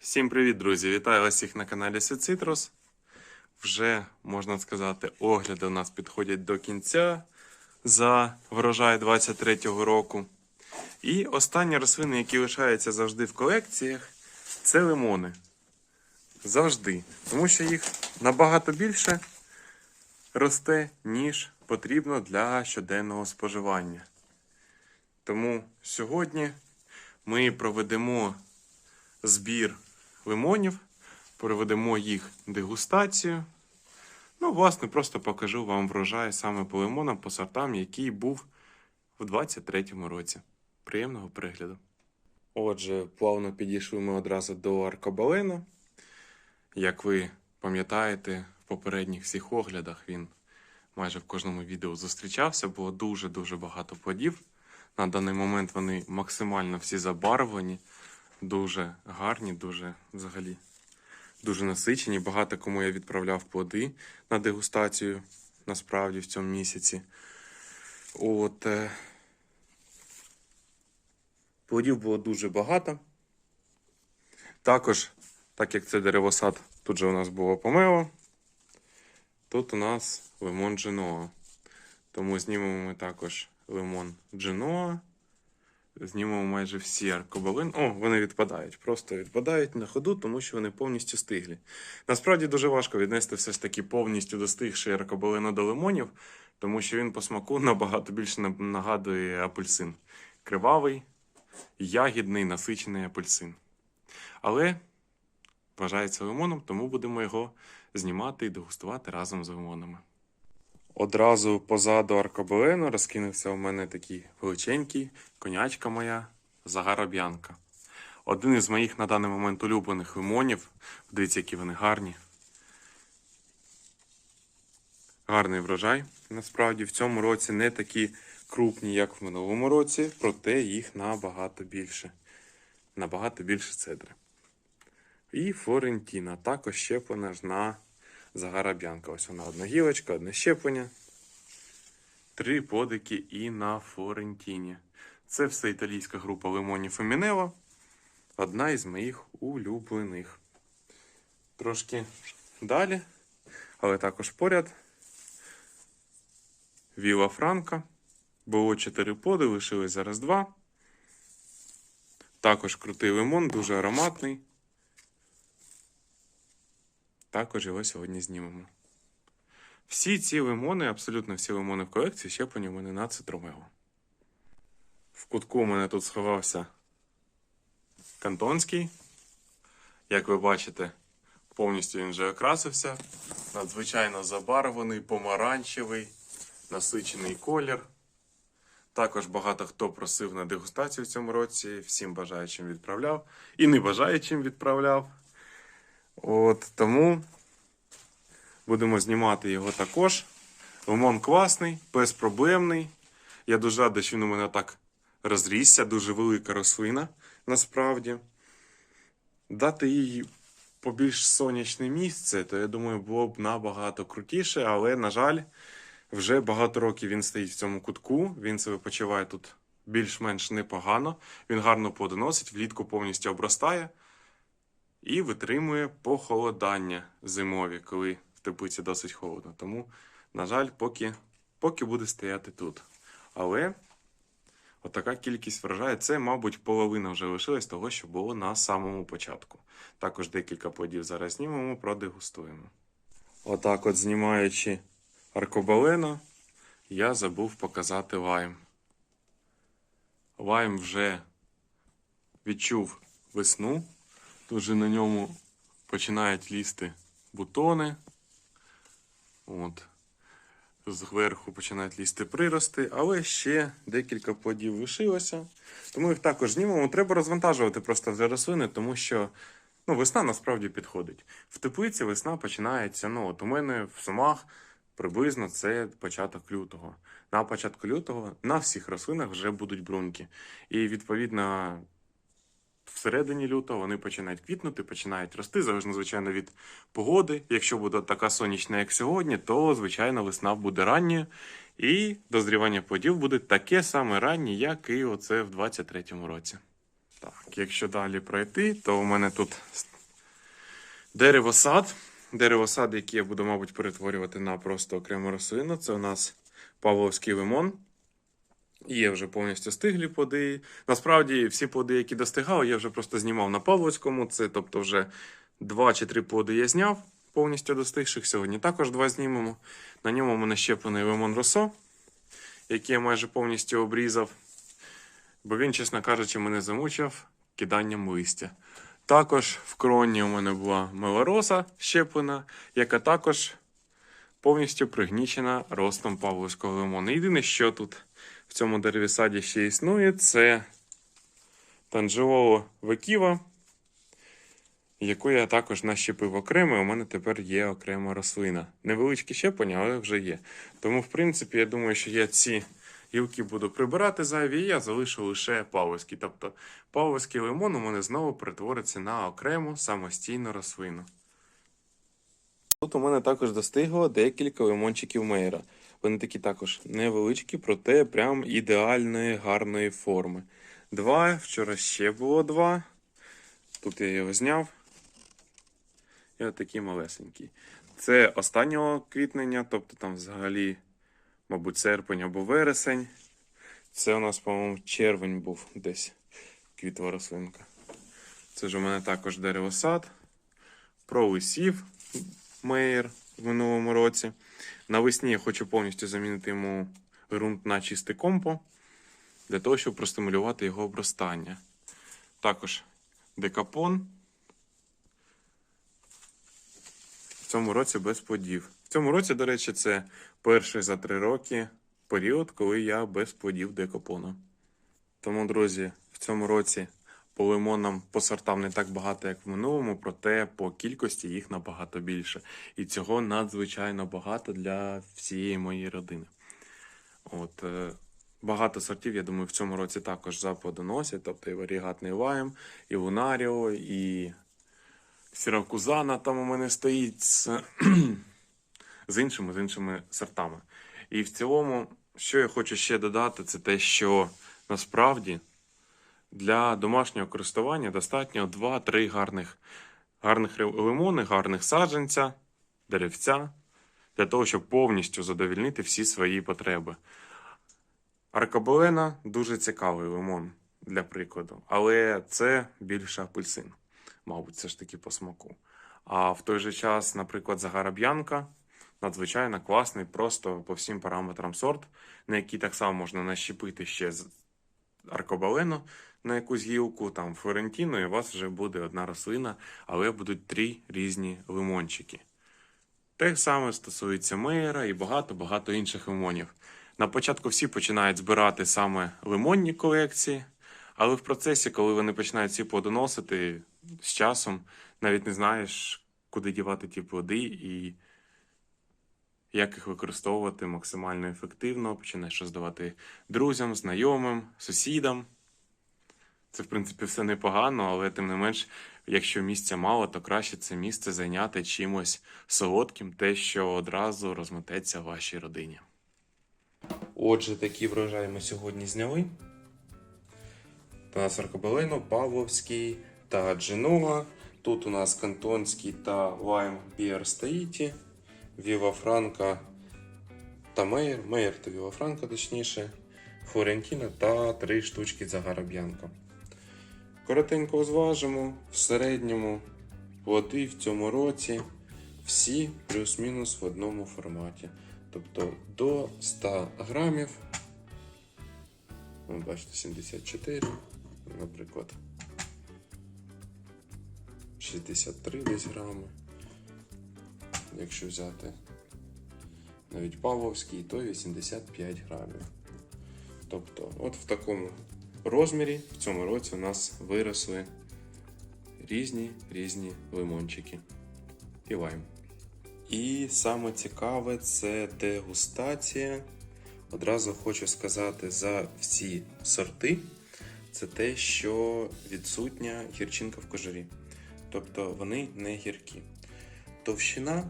Всім привіт, друзі! Вітаю вас всіх на каналі Свіцитрус. Вже можна сказати, огляди у нас підходять до кінця за врожай 23-го року. І останні рослини, які лишаються завжди в колекціях, це лимони. Завжди. Тому що їх набагато більше росте, ніж потрібно для щоденного споживання. Тому сьогодні ми проведемо збір лимонів, проведемо їх дегустацію. Ну, власне, просто покажу вам врожай саме по лимонам, по сортам, який був у 23-му році. Приємного перегляду. Отже, плавно підійшли ми одразу до аркобалена. Як ви пам'ятаєте, в попередніх всіх оглядах він майже в кожному відео зустрічався, було дуже-дуже багато плодів. На даний момент вони максимально всі забарвлені, дуже гарні, дуже взагалі дуже насичені. Багато кому я відправляв плоди на дегустацію насправді в цьому місяці. От е, плодів було дуже багато. Також, так як це деревосад, тут же у нас було помело. Тут у нас лимон Дженоа. Тому знімемо ми також лимон Дженоа. Знімемо майже всі аркобалин. О, вони відпадають. Просто відпадають на ходу, тому що вони повністю стиглі. Насправді дуже важко віднести все ж таки повністю достигший аркобалину до лимонів, тому що він по смаку набагато більше нагадує апельсин. Кривавий, ягідний, насичений апельсин. Але вважається лимоном, тому будемо його знімати і дегустувати разом з лимонами. Одразу позаду аркобелену розкинувся у мене такий величенький конячка моя Загароб'янка. Один із моїх на даний момент улюблених лимонів. Дивіться, які вони гарні. Гарний врожай. Насправді в цьому році не такі крупні, як в минулому році, проте їх набагато більше. Набагато більше цедри. І Флорентіна також щеплена ж на Загараб'янка. Ось вона одна гілочка, одне щеплення. Три подики і на Флорентіні. Це все італійська група лимонів Фемінева. Одна із моїх улюблених. Трошки далі, але також поряд. Віла Франка. Було чотири поди, лишилось зараз два. Також крутий лимон, дуже ароматний. Також його сьогодні знімемо. Всі ці лимони, абсолютно всі лимони в колекції щеплені у мене на цитромело. В кутку у мене тут сховався кантонський. Як ви бачите, повністю він вже окрасився. Надзвичайно забарвлений, помаранчевий, насичений колір. Також багато хто просив на дегустацію в цьому році. Всім бажаючим відправляв. І не бажаючим відправляв. От тому будемо знімати його також. Лимон класний, безпроблемний. Я дуже радий, що він у мене так розрісся, дуже велика рослина насправді. Дати їй побільш сонячне місце, то я думаю, було б набагато крутіше, але, на жаль, вже багато років він стоїть в цьому кутку. Він себе почуває тут більш-менш непогано. Він гарно плодоносить, влітку повністю обростає і витримує похолодання зимові, коли в теплиці досить холодно. Тому, на жаль, поки, поки буде стояти тут. Але отака кількість врожаю, це, мабуть, половина вже лишилась того, що було на самому початку. Також декілька плодів зараз знімемо, продегустуємо. Отак, от знімаючи аркобалено, я забув показати лайм. Лайм вже відчув весну. Тут на ньому починають лізти бутони. От. Зверху починають лізти прирости, але ще декілька плодів лишилося. Тому їх також знімемо. Треба розвантажувати просто вже рослини, тому що ну, весна насправді підходить. В теплиці весна починається. Ну, от у мене в сумах приблизно це початок лютого. На початку лютого на всіх рослинах вже будуть бруньки. І відповідно всередині лютого вони починають квітнути, починають рости, залежно, звичайно, від погоди. Якщо буде така сонячна, як сьогодні, то, звичайно, весна буде ранньою. І дозрівання плодів буде таке саме раннє, як і оце в 23-му році. Так, якщо далі пройти, то у мене тут деревосад. Деревосад, який я буду, мабуть, перетворювати на просто окрему рослину. Це у нас Павловський лимон. Є вже повністю стиглі плоди. Насправді, всі плоди, які достигали, я вже просто знімав на Павловському. Це тобто вже два чи три плоди я зняв повністю достигших. Сьогодні також два знімемо. На ньому мене щеплений лимон росо, який я майже повністю обрізав. Бо він, чесно кажучи, мене замучив киданням листя. Також в кроні у мене була мелороса щеплена, яка також повністю пригнічена ростом павловського лимону. Єдине, що тут в цьому деревісаді ще існує, це танжеоло веківа, яку я також нащепив окремо, і у мене тепер є окрема рослина. Невеличкі щеплення, але вже є. Тому, в принципі, я думаю, що я ці гілки буду прибирати зайві, і я залишу лише павловський. Тобто павловський лимон у мене знову перетвориться на окрему самостійну рослину. Тут у мене також достигло декілька лимончиків Мейера. Вони такі також невеличкі, проте прям ідеальної гарної форми. Два, вчора ще було два. Тут я його зняв. І отакий малесенький. Це останнього квітнення, тобто там взагалі, мабуть, серпень або вересень. Це у нас, по-моєму, червень був десь квітова рослинка. Це ж у мене також деревосад. Пролисів меєр в минулому році. Навесні я хочу повністю замінити йому ґрунт на чисте компо для того, щоб простимулювати його обростання. Також декапон. В цьому році без плодів. В цьому році, до речі, це перший за три роки період, коли я без плодів декапону. Тому, друзі, в цьому році по лимонам, по сортам не так багато, як в минулому, проте по кількості їх набагато більше. І цього надзвичайно багато для всієї моєї родини. От, е, багато сортів, я думаю, в цьому році також заплодоносять, тобто і варігатний лайм, і лунаріо, і сірокузана там у мене стоїть з, з іншими, з іншими сортами. І в цілому, що я хочу ще додати, це те, що насправді для домашнього користування достатньо 2-3 гарних, гарних лимони, гарних саджанця, деревця, для того, щоб повністю задовільнити всі свої потреби. Аркаболена дуже цікавий лимон для прикладу, але це більше апельсин, мабуть, це ж таки по смаку. А в той же час, наприклад, загараб'янка надзвичайно класний, просто по всім параметрам сорт, на який так само можна нащепити ще аркобалену на якусь гілку, там Флорентіну, і у вас вже буде одна рослина, але будуть три різні лимончики. Те саме стосується мейера і багато-багато інших лимонів. На початку всі починають збирати саме лимонні колекції, але в процесі, коли вони починають всі плодоносити, з часом навіть не знаєш, куди дівати ті плоди і як їх використовувати максимально ефективно, починаєш роздавати друзям, знайомим, сусідам. Це, в принципі, все непогано, але тим не менш, якщо місця мало, то краще це місце зайняти чимось солодким, те, що одразу розмететься в вашій родині. Отже, такі врожаї ми сьогодні зняли. У нас Аркобелено, Павловський та Дженуа. Тут у нас Кантонський та Лайм Піер Стаїті, Віва Франка та Мейер. Мейер та Віва Франка, точніше, Флорентіна та три штучки Загараб'янка. Коротенько зважимо. В середньому плоди в цьому році всі плюс-мінус в одному форматі. Тобто до 100 грамів. Ви бачите, 74, наприклад. 63 десь грами. Якщо взяти навіть Павловський, то 85 грамів. Тобто, от в такому розмірі в цьому році у нас виросли різні різні лимончики і. І саме цікаве це дегустація. Одразу хочу сказати за всі сорти. Це те, що відсутня гірчинка в кожурі. Тобто вони не гіркі. Товщина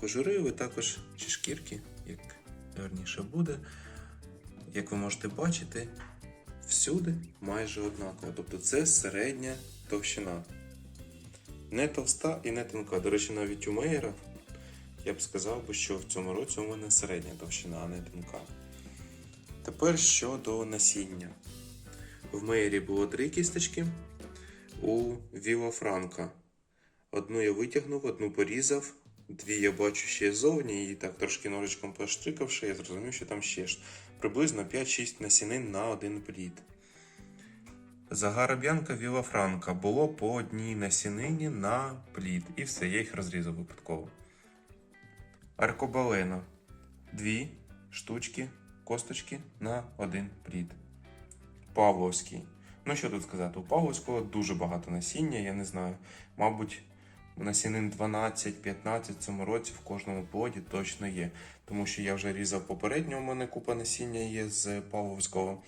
кожури, ви також чи шкірки, як верніше буде. Як ви можете бачити, всюди майже однакова. Тобто це середня товщина. Не товста і не тонка. До речі, навіть у Мейера я б сказав що в цьому році у мене середня товщина, а не тонка. Тепер щодо насіння. В Мейері було три кісточки, у Віва Франка. Одну я витягнув, одну порізав, дві я бачу ще ззовні, і так трошки ножичком поштрикавши, я зрозумів, що там ще приблизно 5-6 насінин на один плід. Загара Б'янка Віла Франка було по одній насінині на плід, і все, я їх розрізав випадково. Аркобалено. Дві штучки, косточки на один плід. Павловський. Ну що тут сказати, у Павловського дуже багато насіння, я не знаю. Мабуть, насінин 12-15 в цьому році в кожному плоді точно є. Тому що я вже різав попередньо, у мене купа насіння є з Павловського.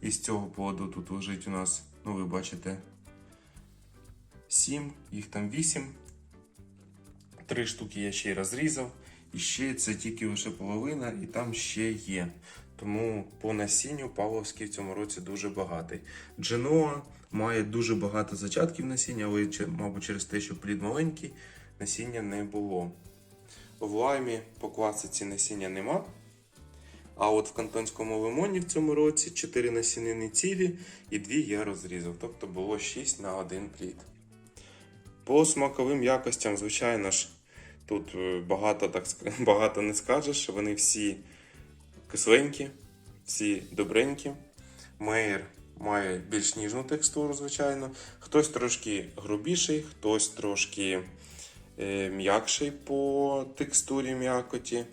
І з цього плоду тут лежить у нас, ну ви бачите, 7, їх там 8. Три штуки я ще й розрізав. І ще це тільки лише половина, і там ще є. Тому по насінню Павловський в цьому році дуже багатий. Дженоа має дуже багато зачатків насіння, але, мабуть, через те, що плід маленький, насіння не було. В лаймі по класиці насіння нема. А от в кантонському лимоні в цьому році 4 насінини цілі і 2 я розрізав. Тобто було 6 на один плід. По смаковим якостям, звичайно ж, тут е, багато, так, багато не скажеш. Вони всі кисленькі, всі добренькі. Мейер має більш ніжну текстуру, звичайно. Хтось трошки грубіший, хтось трошки е, м'якший по текстурі м'якоті.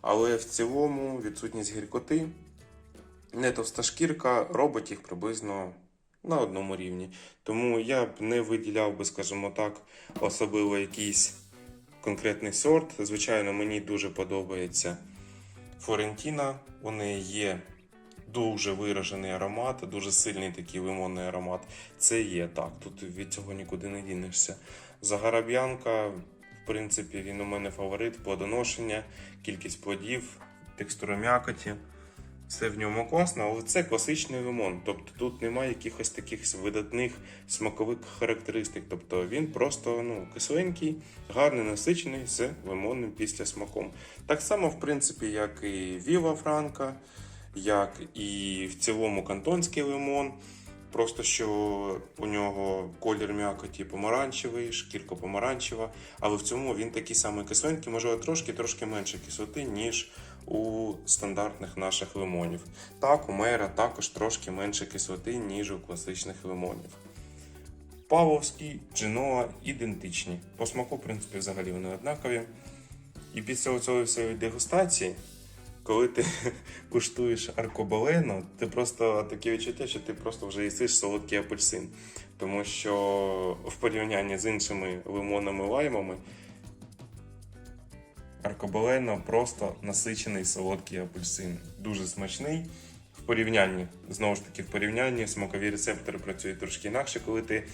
Але в цілому відсутність гіркоти, не товста шкірка робить їх приблизно на одному рівні. Тому я б не виділяв би, скажімо так, особливо якийсь конкретний сорт. Звичайно, мені дуже подобається Флорентіна. Неї є дуже виражений аромат, дуже сильний такий лимонний аромат. Це є так. Тут від цього нікуди не дінешся. Загараб'янка, в принципі, він у мене фаворит, плодоношення, кількість плодів, текстура м'якоті. Все в ньому класно, але це класичний лимон. Тобто тут немає якихось таких видатних смакових характеристик. Тобто він просто ну, кисленький, гарний, насичений з лимонним післясмаком. Так само, в принципі, як і Віва Франка, як і в цілому кантонський лимон. Просто що у нього колір м'якоті помаранчевий, шкірка помаранчева, але в цьому він такий самий кисленький, можливо, трошки трошки менше кислоти, ніж у стандартних наших лимонів. Так, у мейра також трошки менше кислоти, ніж у класичних лимонів. Павловський, Дженоа ідентичні. По смаку, в принципі, взагалі вони однакові. І після цієї дегустації, коли ти куштуєш аркобалено, ти просто таке відчуття, що ти просто вже їсиш солодкий апельсин. Тому що в порівнянні з іншими лимонами лаймами, аркобалено просто насичений солодкий апельсин. Дуже смачний. В порівнянні, знову ж таки, в порівнянні смакові рецептори працюють трошки інакше, коли ти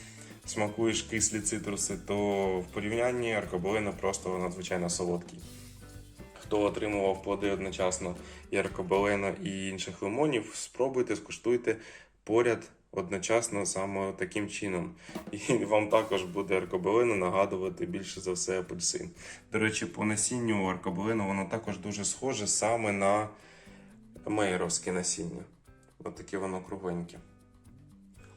смакуєш кислі цитруси, то в порівнянні аркобалено просто надзвичайно солодкий. Хто отримував плоди одночасно і аркобалено, і інших лимонів, спробуйте, скуштуйте поряд одночасно саме таким чином. І вам також буде аркобалено нагадувати більше за все апельсин. До речі, по насінню аркобалено воно також дуже схоже саме на мейеровське насіння. Ось таке воно кругленьке.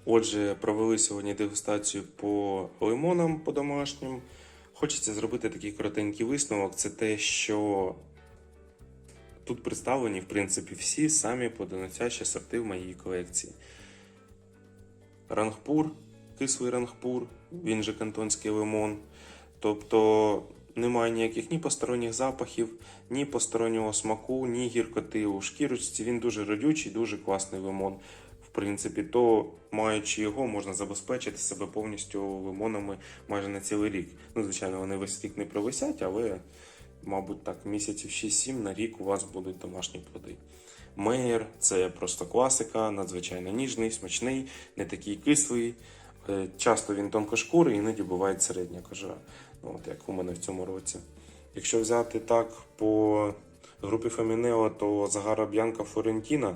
Отже, провели сьогодні дегустацію по лимонам по домашнім. Хочеться зробити такий коротенький висновок. Це те, що тут представлені, в принципі, всі самі плодоносящі сорти в моїй колекції. Рангпур, кислий рангпур, він же кантонський лимон. Тобто немає ніяких ні посторонніх запахів, ні постороннього смаку, ні гіркоти у шкірочці. Він дуже родючий, дуже класний лимон. Принципі, то маючи його, можна забезпечити себе повністю лимонами майже на цілий рік. Ну, звичайно, вони весь рік не провисять, але, мабуть, так, місяців 6-7 на рік у вас будуть домашні плоди. Мейер це просто класика, надзвичайно ніжний, смачний, не такий кислий. Е, Часто він тонкошкурий, іноді буває середня кожа, ну, от як у мене в цьому році. Якщо взяти так по групі Фемінео, то Загара Б'янка Флорентіна.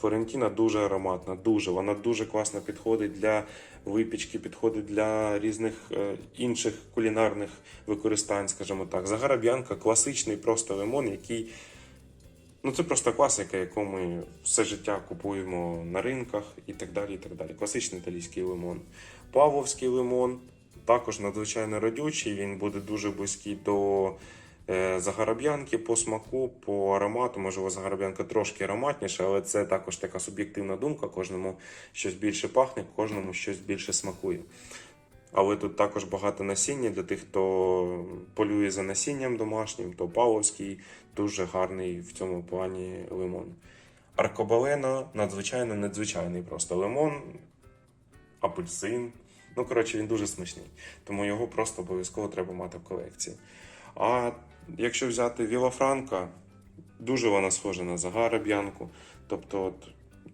Флорентіна дуже ароматна, дуже. Вона дуже класно підходить для випічки, підходить для різних е, інших кулінарних використань, скажімо так. Загара Б'янка класичний просто лимон, який Ну, це просто класика, яку ми все життя купуємо на ринках і так далі. і так далі. Класичний італійський лимон. Павловський лимон також надзвичайно родючий, він буде дуже близький до загараб'янки по смаку, по аромату. Можливо, загараб'янка трошки ароматніша, але це також така суб'єктивна думка. Кожному щось більше пахне, кожному щось більше смакує. Але тут також багато насіння для тих, хто полює за насінням домашнім, то Павловський дуже гарний в цьому плані лимон. Аркобалено надзвичайно надзвичайний просто лимон, апельсин. Ну, коротше, він дуже смачний. Тому його просто обов'язково треба мати в колекції. А якщо взяти Віла Франка, дуже вона схожа на Загара Б'янку. Тобто от,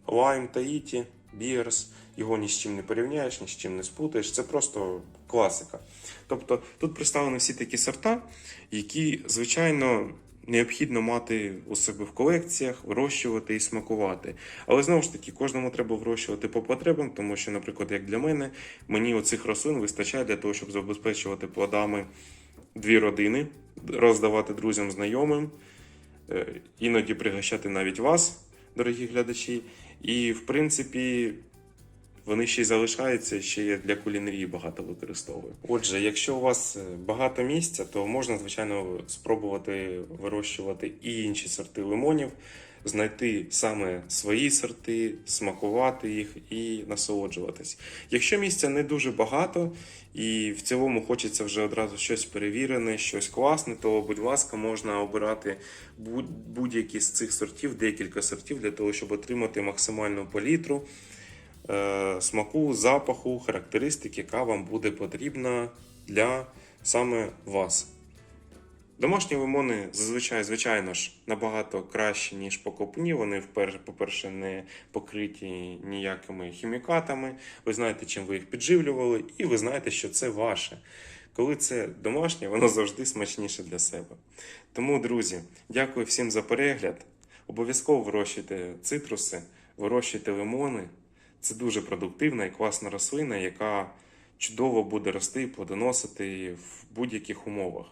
Лайм Таїті, Бірс, його ні з чим не порівняєш, ні з чим не спутаєш. Це просто класика. Тобто тут представлені всі такі сорта, які, звичайно, необхідно мати у себе в колекціях, вирощувати і смакувати. Але знову ж таки, кожному треба вирощувати по потребам, тому що, наприклад, як для мене, мені оцих рослин вистачає для того, щоб забезпечувати плодами дві родини, роздавати друзям, знайомим, е, іноді пригощати навіть вас, дорогі глядачі. І, в принципі, вони ще й залишаються, ще є для кулінарії багато використовую. Отже, якщо у вас е, багато місця, то можна, звичайно, спробувати вирощувати і інші сорти лимонів, знайти саме свої сорти, смакувати їх і насолоджуватись. Якщо місця не дуже багато і в цілому хочеться вже одразу щось перевірене, щось класне, то, будь ласка, можна обирати будь- будь-які з цих сортів, декілька сортів для того, щоб отримати максимальну палітру е, смаку, запаху, характеристик, яка вам буде потрібна для саме вас. Домашні лимони зазвичай, звичайно ж, набагато краще, ніж покупні. Вони, по-перше, не покриті ніякими хімікатами. Ви знаєте, чим ви їх підживлювали, і ви знаєте, що це ваше. Коли це домашнє, воно завжди смачніше для себе. Тому, друзі, дякую всім за перегляд. Обов'язково вирощуйте цитруси, вирощуйте лимони. Це дуже продуктивна і класна рослина, яка чудово буде рости і плодоносити в будь-яких умовах.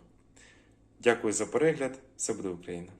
Дякую за перегляд. Все буде Україна!